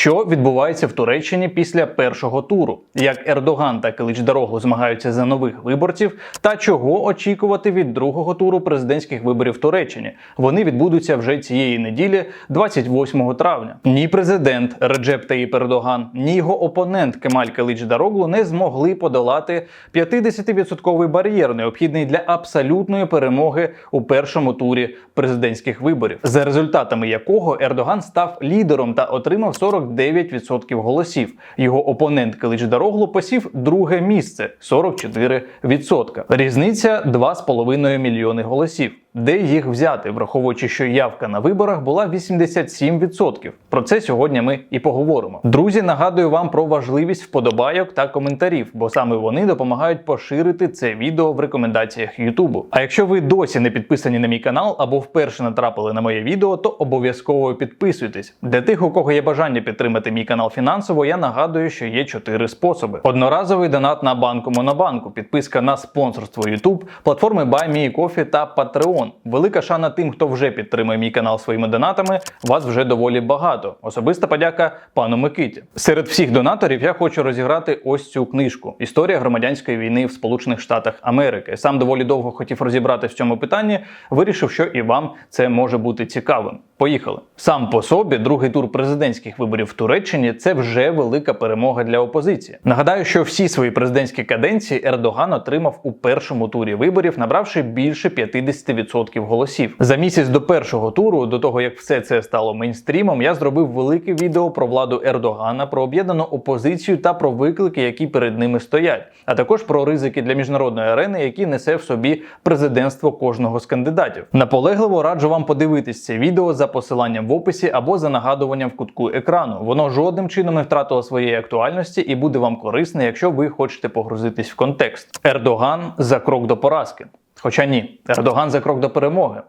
Що відбувається в Туреччині після першого туру? Як Ердоган та Килич Дороглу змагаються за нових виборців, та чого очікувати від другого туру президентських виборів в Туреччині? Вони відбудуться вже цієї неділі, 28 травня. Ні президент Реджеп Таїп Ердоган, ні його опонент Кемаль Килич Дороглу не змогли подолати 50% бар'єр, необхідний для абсолютної перемоги у першому турі президентських виборів, за результатами якого Ердоган став лідером та отримав 49% голосів. Його опонент Килич Дарогло посів друге місце 44%. Різниця 2,5 мільйони голосів. Де їх взяти, враховуючи, що явка на виборах була 87%. Про це сьогодні ми і поговоримо. Друзі, нагадую вам про важливість вподобайок та коментарів, бо саме вони допомагають поширити це відео в рекомендаціях Ютубу. А якщо ви досі не підписані на мій канал або вперше натрапили на моє відео, то обов'язково підписуйтесь. Для тих, у кого є бажання підтримати мій канал фінансово, я нагадую, що є чотири способи: одноразовий донат на банку Монобанку, підписка на спонсорство YouTube, платформи BuyMeCoffee та Patreon. Велика шана тим, хто вже підтримує мій канал своїми донатами. Вас вже доволі багато. Особиста подяка пану Микиті. Серед всіх донаторів я хочу розіграти ось цю книжку: Історія громадянської війни в Сполучених Штатах Америки. Сам доволі довго хотів розібрати в цьому питанні. Вирішив, що і вам це може бути цікавим. Поїхали. Сам по собі другий тур президентських виборів в Туреччині це вже велика перемога для опозиції. Нагадаю, що всі свої президентські каденції Ердоган отримав у першому турі виборів, набравши більше 50% голосів. За місяць до першого туру, до того як все це стало мейнстрімом, я зробив велике відео про владу Ердогана, про об'єднану опозицію та про виклики, які перед ними стоять, а також про ризики для міжнародної арени, які несе в собі президентство кожного з кандидатів. Наполегливо раджу вам подивитись це відео за посиланням в описі або за нагадуванням в кутку екрану. Воно жодним чином не втратило своєї актуальності і буде вам корисне, якщо ви хочете погрузитись в контекст. Ердоган за крок до поразки. Хоча ні, Ердоган за крок до перемоги.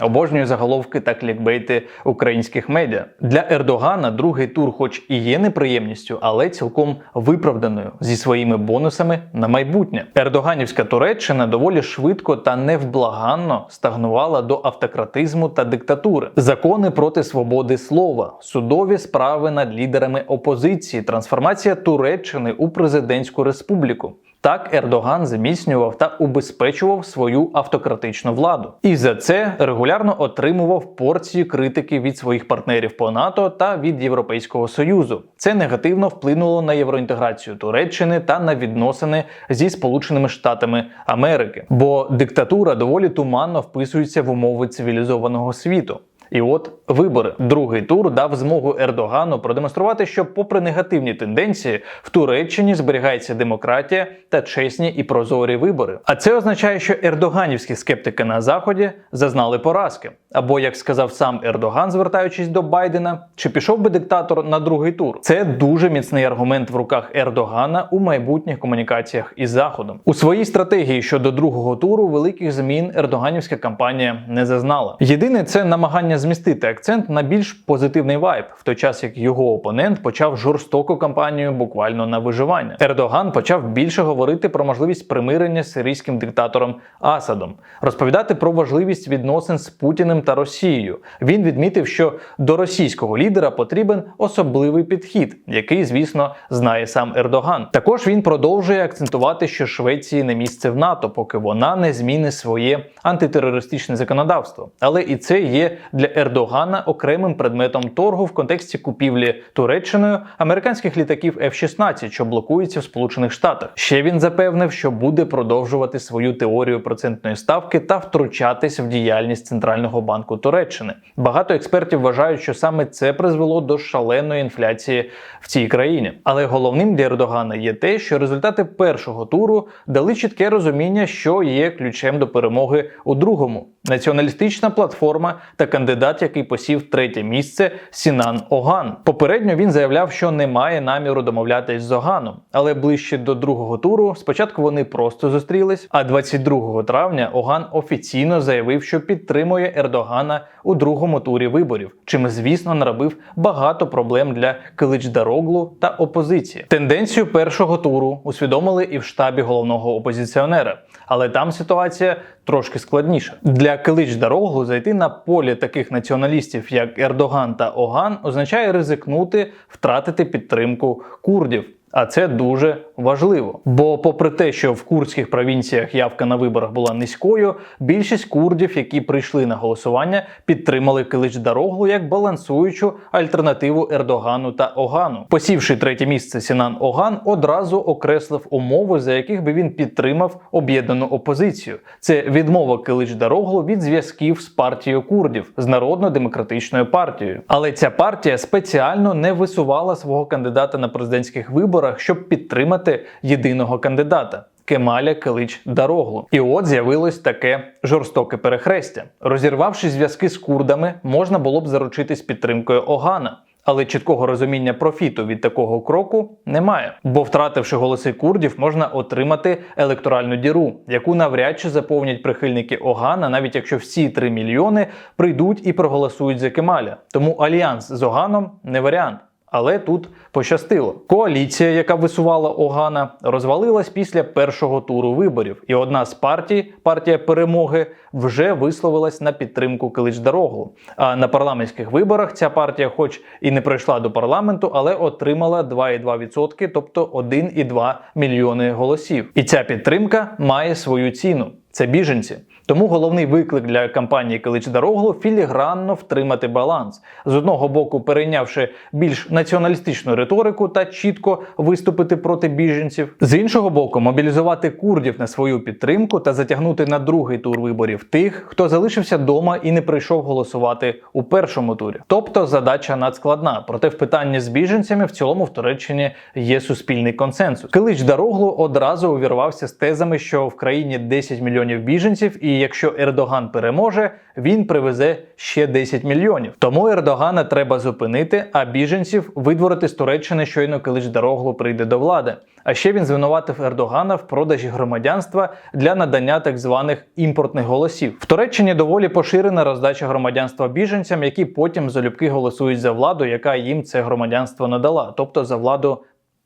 Обожнюю заголовки та клікбейти українських медіа. Для Ердогана другий тур, хоч і є неприємністю, але цілком виправданою зі своїми бонусами на майбутнє. Ердоганівська Туреччина доволі швидко та невблаганно стагнувала до автократизму та диктатури, закони проти свободи слова, судові справи над лідерами опозиції, трансформація Туреччини у президентську республіку. Так Ердоган зміцнював та убезпечував свою автократичну владу, і за це регулярно отримував порцію критики від своїх партнерів по НАТО та від Європейського союзу. Це негативно вплинуло на євроінтеграцію Туреччини та на відносини зі Сполученими Штатами Америки, бо диктатура доволі туманно вписується в умови цивілізованого світу. І от вибори. Другий тур дав змогу Ердогану продемонструвати, що, попри негативні тенденції, в Туреччині зберігається демократія та чесні і прозорі вибори. А це означає, що ердоганівські скептики на заході зазнали поразки. Або, як сказав сам Ердоган, звертаючись до Байдена, чи пішов би диктатор на другий тур? Це дуже міцний аргумент в руках Ердогана у майбутніх комунікаціях із Заходом. У своїй стратегії щодо другого туру великих змін ердоганівська кампанія не зазнала. Єдине це намагання змістити акцент на більш позитивний вайб, в той час як його опонент почав жорстоку кампанію буквально на виживання. Ердоган почав більше говорити про можливість примирення з сирійським диктатором Асадом, розповідати про важливість відносин з Путіним та Росією. Він відмітив, що до російського лідера потрібен особливий підхід, який, звісно, знає сам Ердоган. Також він продовжує акцентувати, що Швеції не місце в НАТО, поки вона не зміни своє антитерористичне законодавство. Але і це є для Ердогана окремим предметом торгу в контексті купівлі Туреччиною американських літаків F-16, що блокуються в Сполучених Штатах. Ще він запевнив, що буде продовжувати свою теорію процентної ставки та втручатись в діяльність центрального банку Туреччини. Багато експертів вважають, що саме це призвело до шаленої інфляції в цій країні. Але головним для Ердогана є те, що результати першого туру дали чітке розуміння, що є ключем до перемоги у другому. Націоналістична платформа та кандидат, який посів третє місце Сінан Оган. Попередньо він заявляв, що не має наміру домовлятись з Оганом, але ближче до другого туру спочатку вони просто зустрілись. А 22 травня Оган офіційно заявив, що підтримує Ердогана Ердогана у другому турі виборів, чим, звісно, наробив багато проблем для Киличдароглу та опозиції. Тенденцію першого туру усвідомили і в штабі головного опозиціонера, але там ситуація трошки складніша. Для Киличдароглу зайти на поле таких націоналістів, як Ердоган та Оган, означає ризикнути втратити підтримку курдів. А це дуже важливо. Бо, попри те, що в курдських провінціях явка на виборах була низькою, більшість курдів, які прийшли на голосування, підтримали Килич Дароглу як балансуючу альтернативу Ердогану та Огану. Посівши третє місце Сінан Оган, одразу окреслив умови, за яких би він підтримав об'єднану опозицію. Це відмова Килич Дароглу від зв'язків з партією курдів з народно-демократичною партією. Але ця партія спеціально не висувала свого кандидата на президентських виборах, щоб підтримати єдиного кандидата. Кемаля Килич Дароглу. І от з'явилось таке жорстоке перехрестя. Розірвавши зв'язки з курдами, можна було б заручитись підтримкою Огана. Але чіткого розуміння профіту від такого кроку немає. Бо, втративши голоси курдів, можна отримати електоральну діру, яку навряд чи заповнять прихильники Огана, навіть якщо всі 3 мільйони прийдуть і проголосують за Кемаля. Тому альянс з Оганом не варіант. Але тут пощастило. Коаліція, яка висувала Огана, розвалилась після першого туру виборів, і одна з партій, партія перемоги, вже висловилась на підтримку Килич-Дароглу. А на парламентських виборах ця партія, хоч і не пройшла до парламенту, але отримала 2,2%, тобто 1,2 мільйони голосів. І ця підтримка має свою ціну. Це біженці. Тому головний виклик для кампанії Килич Дароглу філігранно втримати баланс, з одного боку перейнявши більш націоналістичну риторику та чітко виступити проти біженців, з іншого боку, мобілізувати курдів на свою підтримку та затягнути на другий тур виборів тих, хто залишився вдома і не прийшов голосувати у першому турі. Тобто задача надскладна. Проте в питанні з біженцями в цілому в Туреччині є суспільний консенсус. Килич Дароглу одразу увірвався з тезами, що в країні 10 мільйонів біженців, і якщо Ердоган переможе, він привезе ще 10 мільйонів. Тому Ердогана треба зупинити, а біженців видворити з Туреччини, щойно Килич Дароглу прийде до влади. А ще він звинуватив Ердогана в продажі громадянства для надання так званих імпортних голосів. В Туреччині доволі поширена роздача громадянства біженцям, які потім залюбки голосують за владу, яка їм це громадянство надала, тобто за владу.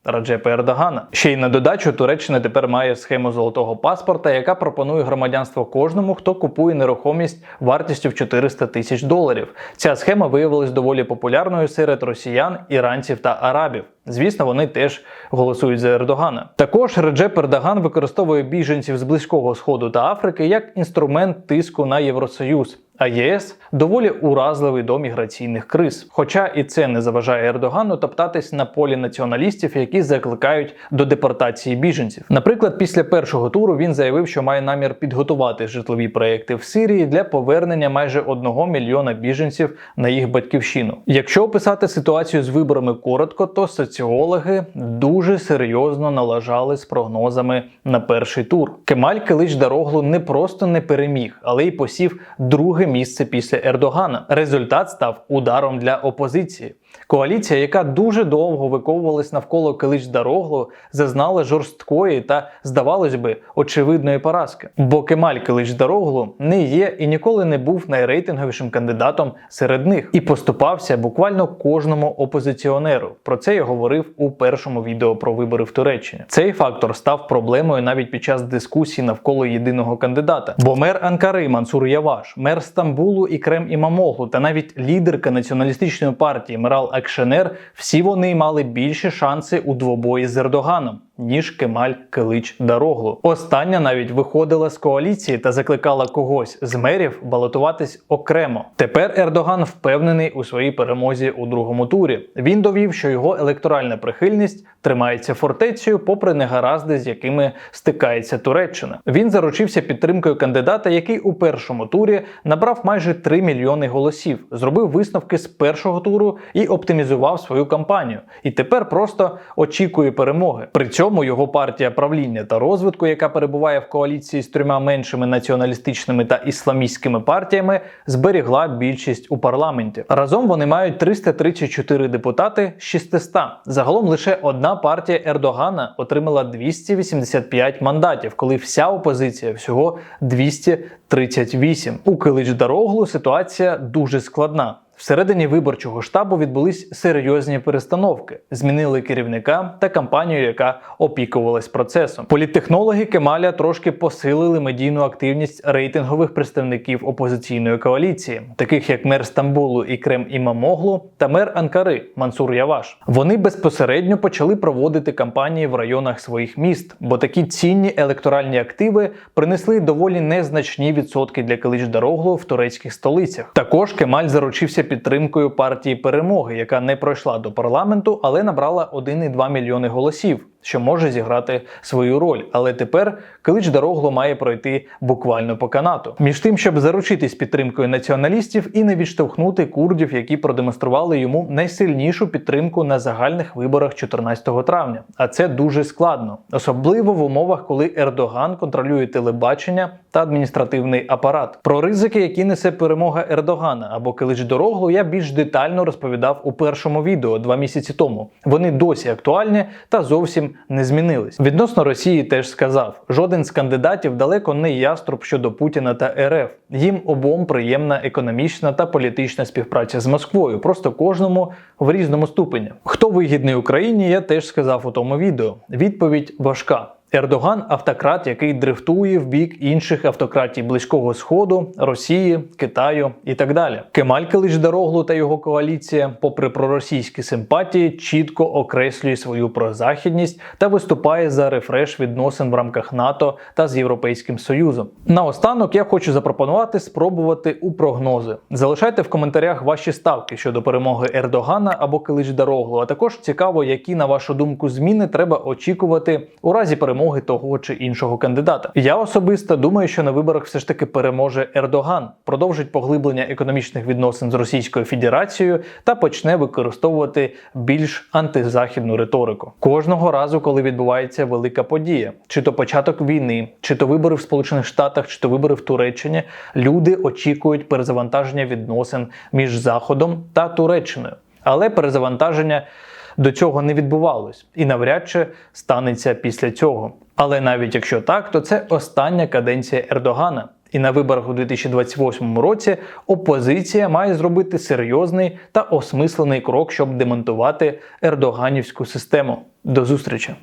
Раджепа Ердогана. Ще й на додачу Туреччина тепер має схему золотого паспорта, яка пропонує громадянство кожному, хто купує нерухомість вартістю в 400 тисяч доларів. Ця схема виявилась доволі популярною серед росіян, іранців та арабів. Звісно, вони теж голосують за Ердогана. Також Реджеп Ердоган використовує біженців з Близького Сходу та Африки як інструмент тиску на Євросоюз. А ЄС доволі уразливий до міграційних криз. Хоча і це не заважає Ердогану топтатись на полі націоналістів, які закликають до депортації біженців. Наприклад, після першого туру він заявив, що має намір підготувати житлові проекти в Сирії для повернення майже одного мільйона біженців на їх батьківщину. Якщо описати ситуацію з виборами коротко, то соціологи дуже серйозно налажали з прогнозами на перший тур. Кемаль Килич Дароглу не просто не переміг, але й посів друге місце після Ердогана. Результат став ударом для опозиції. Коаліція, яка дуже довго виковувалась навколо Килич Дароглу, зазнала жорсткої та, здавалось би, очевидної поразки. Бо Кемаль Килич Дароглу не є і ніколи не був найрейтинговішим кандидатом серед них і поступався буквально кожному опозиціонеру. Про це я говорив у першому відео про вибори в Туреччині. Цей фактор став проблемою навіть під час дискусії навколо єдиного кандидата. Бо мер Анкари Мансур Яваш, мер Стамбулу і Крем Імамоглу та навіть лідерка націоналістичної партії Мерал Екшенер, всі вони мали більші шанси у двобої з Ердоганом. Ніж Кемаль Килич Дароглу. Остання навіть виходила з коаліції та закликала когось з мерів балотуватись окремо. Тепер Ердоган впевнений у своїй перемозі у другому турі. Він довів, що його електоральна прихильність тримається фортецею, попри негаразди, з якими стикається Туреччина. Він заручився підтримкою кандидата, який у першому турі набрав майже 3 мільйони голосів, зробив висновки з першого туру і оптимізував свою кампанію. І тепер просто очікує перемоги. При цьому чому його партія правління та розвитку, яка перебуває в коаліції з трьома меншими націоналістичними та ісламістськими партіями, зберігла більшість у парламенті. Разом вони мають 334 депутати з 600. Загалом лише одна партія Ердогана отримала 285 мандатів, коли вся опозиція всього 238. У Килич-Дароглу ситуація дуже складна. Всередині виборчого штабу відбулись серйозні перестановки, змінили керівника та кампанію, яка опікувалась процесом. Політтехнологи Кемаля трошки посилили медійну активність рейтингових представників опозиційної коаліції, таких як мер Стамбулу Ікрем Імамоглу та мер Анкари Мансур Яваш. Вони безпосередньо почали проводити кампанії в районах своїх міст, бо такі цінні електоральні активи принесли доволі незначні відсотки для Килич-Дароглу в турецьких столицях. Також Кемаль заручився підтримкою партії перемоги, яка не пройшла до парламенту, але набрала 1,2 мільйони голосів, що може зіграти свою роль. Але тепер Килич Дарогло має пройти буквально по канату. Між тим, щоб заручитись підтримкою націоналістів і не відштовхнути курдів, які продемонстрували йому найсильнішу підтримку на загальних виборах 14 травня. А це дуже складно, особливо в умовах, коли Ердоган контролює телебачення та адміністративний апарат. Про ризики, які несе перемога Ердогана або Килич Дороглу, я більш детально розповідав у першому відео два місяці тому. Вони досі актуальні та зовсім не змінились. Відносно Росії теж сказав: жоден з кандидатів далеко не яструб щодо Путіна та РФ. Їм обом приємна економічна та політична співпраця з Москвою, просто кожному в різному ступені. Хто вигідний Україні, я теж сказав у тому відео. Відповідь важка. Ердоган автократ, який дрифтує в бік інших автократій Близького Сходу, Росії, Китаю і так далі. Кемаль Килич-Дароглу та його коаліція, попри проросійські симпатії, чітко окреслює свою прозахідність та виступає за рефреш відносин в рамках НАТО та з Європейським Союзом. Наостанок я хочу запропонувати спробувати у прогнози. Залишайте в коментарях ваші ставки щодо перемоги Ердогана або Килич-Дароглу, а також цікаво, які на вашу думку зміни треба очікувати у разі перемоги перемоги того чи іншого кандидата. Я особисто думаю, що на виборах все ж таки переможе Ердоган, продовжить поглиблення економічних відносин з Російською Федерацією та почне використовувати більш антизахідну риторику. Кожного разу, коли відбувається велика подія, чи то початок війни, чи то вибори в Сполучених Штатах, чи то вибори в Туреччині, люди очікують перезавантаження відносин між Заходом та Туреччиною. Але перезавантаження до цього не відбувалось і навряд чи станеться після цього. Але навіть якщо так, то це остання каденція Ердогана. І на виборах у 2028 році опозиція має зробити серйозний та осмислений крок, щоб демонтувати ердоганівську систему. До зустрічі!